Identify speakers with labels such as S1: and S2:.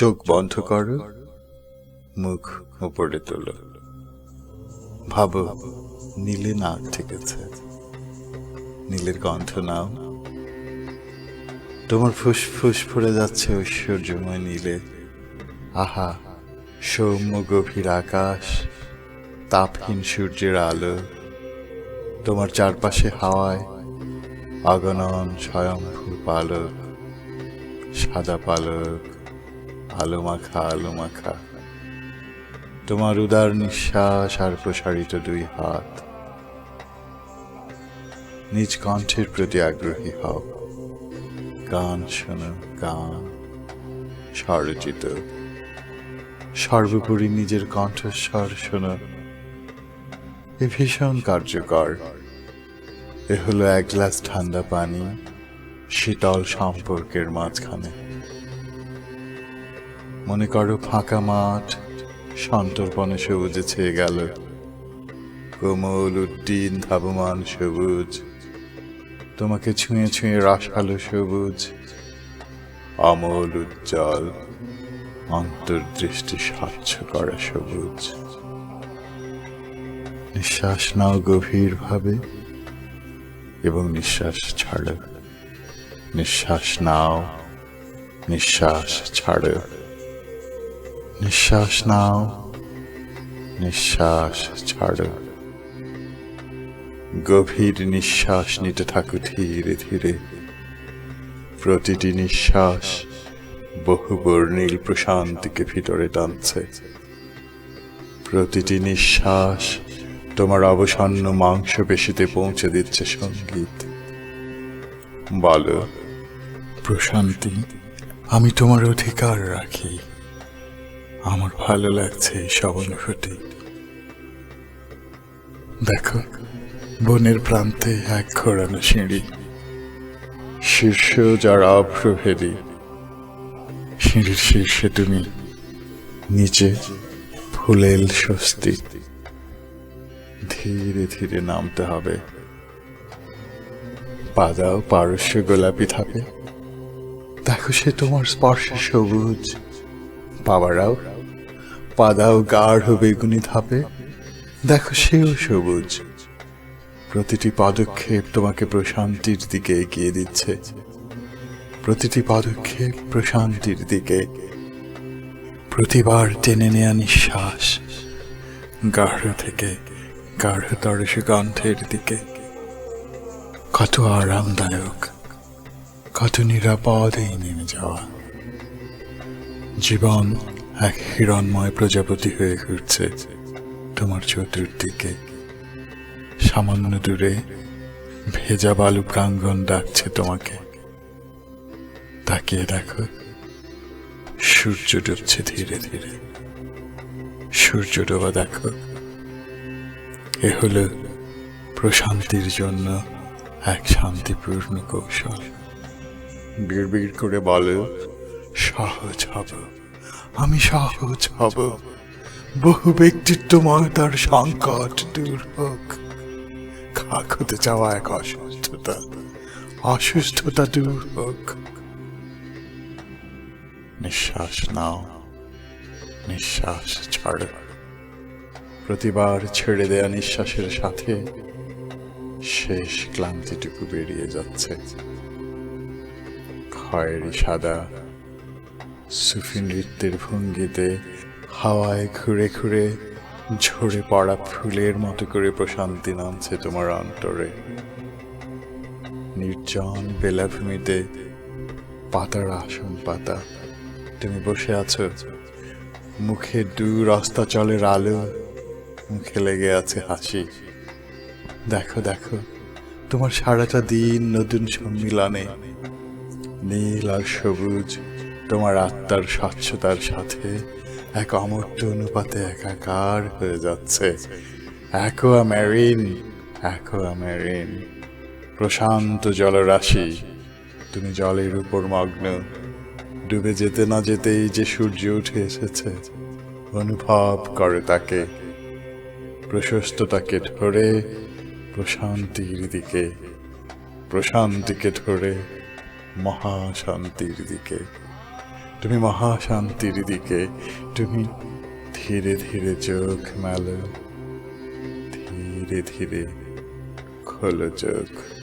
S1: চোখ বন্ধ করো, মুখ উপরে তোলো। ভাবো নীলে নাক ঠেকেছে নীলের গন্ধ নাও। তোমার ফুসফুস ফুরে যাচ্ছে ঐশ্বর্যময় নীলে। আহা, সৌম্য গভীর আকাশ, তাপহীন সূর্যের আলো। তোমার চারপাশে হাওয়ায় অগণন স্বয়ংভূ পালক, সাদা পালক। আলো মাখা আলো মাখা। তোমার উদার নিঃশ্বাস আর প্রসারিত দুই হাত। নিজ কণ্ঠের প্রতি আগ্রহী হও। গান শোনো, গান। স্বরচিত। সর্বোপরি নিজের কণ্ঠস্বর শোনো। এ ভীষণ কার্যকর। এ হলো এক গ্লাস ঠান্ডা পানি, শীতল সম্পর্কের মাঝখানে। মনে করো ফাঁকা মাঠ, সন্তর্পণে সবুজে ছেয়ে গেল। কোমল, উদ্দিন, ধাবমান সবুজ। তোমাকে ছুঁয়ে ছুঁয়ে রসালো সবুজ। অমল, উজ্জ্বল, অন্তর্দৃষ্টি স্বচ্ছ করা সবুজ। নিঃশ্বাস নাও গভীরভাবে এবং নিঃশ্বাস ছাড়ো। নিঃশ্বাস নাও, নিঃশ্বাস ছাড়ো। নিঃশ্বাস নাও নিঃশ্বাস ছাড়ো গভীর নিঃশ্বাস নিতে থাকো ধীরে ধীরে প্রতিটি নিঃশ্বাস বহু বর্ণিল প্রশান্তিকে ভিতরে টানছে প্রতিটি নিঃশ্বাস তোমার অবসন্ন মাংসপেশিতে পৌঁছে দিচ্ছে সংগীত বলো প্রশান্তি আমি তোমার অধিকার রাখি আমার ভালো লাগছে এই সব অনুভূতি। দেখো, বনের প্রান্তে এক ঘোরানো সিঁড়ি। শীর্ষ যার অভ্রভেদী সিঁড়ির শীর্ষে তুমি, নিচে ফুলেল স্বস্তি। ধীরে ধীরে নামতে হবে। পাদাও পারস্য গোলাপি থাকে দেখো সে তোমার স্পর্শে সবুজ। বাবারাও পাদাও গাঢ় বেগুনি ধাপে। দেখো সেও সবুজ। প্রতিটি পদক্ষেপ তোমাকে প্রশান্তির দিকে এগিয়ে দিচ্ছে। প্রতিটি পদক্ষেপ প্রশান্তির দিকে। প্রতিবার টেনে নেয়া নিঃশ্বাস গাঢ় থেকে গাঢ়তর সুগন্ধের দিকে। কত আরামদায়ক, কত নিরাপদ এই নেমে যাওয়া। জীবন এক হিরণময় প্রজাপতি হয়ে ঘুরছে তোমার চতুর্দিকে। সামান্য দূরে ভেজা বালু প্রাঙ্গণ ডাকছে তোমাকে। তাকিয়ে দেখো, সূর্য ডুবছে ধীরে ধীরে। সূর্য ডোবা দেখো, এ হলো প্রশান্তির জন্য এক শান্তিপূর্ণ কৌশল। বিড় করে বলো, সহজ হব। আমি সহজ হব। বহু ব্যক্তিত্বময়তার সংকট দূর হোক। খাক হতে চাওয়া এক অসুস্থতা। অসুস্থতা দূর হোক। নিঃশ্বাস নাও। নিঃশ্বাস ছাড়ো। প্রতিবার ছেড়ে দেয়া নিঃশ্বাসের সাথে শেষ ক্লান্তিটুকু বেরিয়ে যাচ্ছে। খয়েরি সাদা। সুফি নৃত্যের ভঙ্গিতে হাওয়ায় ঘুরে ঘুরে ঝরে পড়া ফুলের মতো করে প্রশান্তি নামছে তোমার অন্তরে। নির্জন বেলাভূমিতে পাতার আসন পাতা। তুমি বসে আছো। মুখে দূর অস্তাচলের আলো, মুখে লেগে আছে হাসি। দেখো দেখো, তোমার সারাটা দিন নতুন সম্মিলনে নীল আর সবুজ তোমার আত্মার স্বচ্ছতার সাথে এক অমর্ত অনুপাতে একাকার হয়ে যাচ্ছে। অ্যাকোয়া অ্যাকোয়া প্রশান্ত জলরাশি, তুমি জলের উপর মগ্ন। ডুবে যেতে না যেতেই যে সূর্য উঠে এসেছে, অনুভব করে তাকে। প্রশস্ততাকে ধরে প্রশান্তির দিকে, প্রশান্তিকে ধরে মহাশান্তির দিকে। তুমি মহাশান্তির দিকে তুমি ধীরে ধীরে চোখ মেলো ধীরে ধীরে খোলো চোখ।